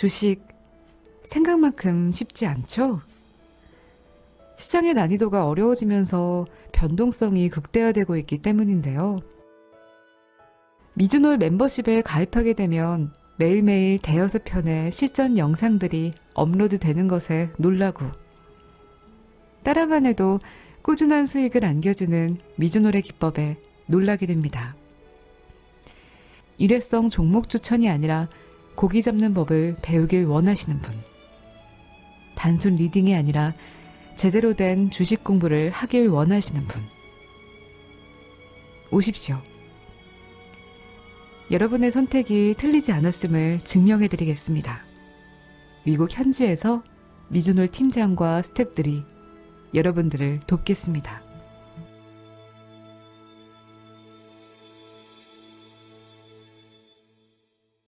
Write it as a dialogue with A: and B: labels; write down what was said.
A: 주식 생각만큼 쉽지 않죠? 시장의 난이도가 어려워지면서 변동성이 극대화되고 있기 때문인데요. 미주놀 멤버십에 가입하게 되면 매일매일 대여섯 편의 실전 영상들이 업로드 되는 것에 놀라고 따라만 해도 꾸준한 수익을 안겨주는 미주놀의 기법에 놀라게 됩니다. 일회성 종목 추천이 아니라 고기 잡는 법을 배우길 원하시는 분. 단순 리딩이 아니라 제대로 된 주식 공부를 하길 원하시는 분. 오십시오. 여러분의 선택이 틀리지 않았음을 증명해 드리겠습니다. 미국 현지에서 미주놀 팀장과 스탭들이 여러분들을 돕겠습니다.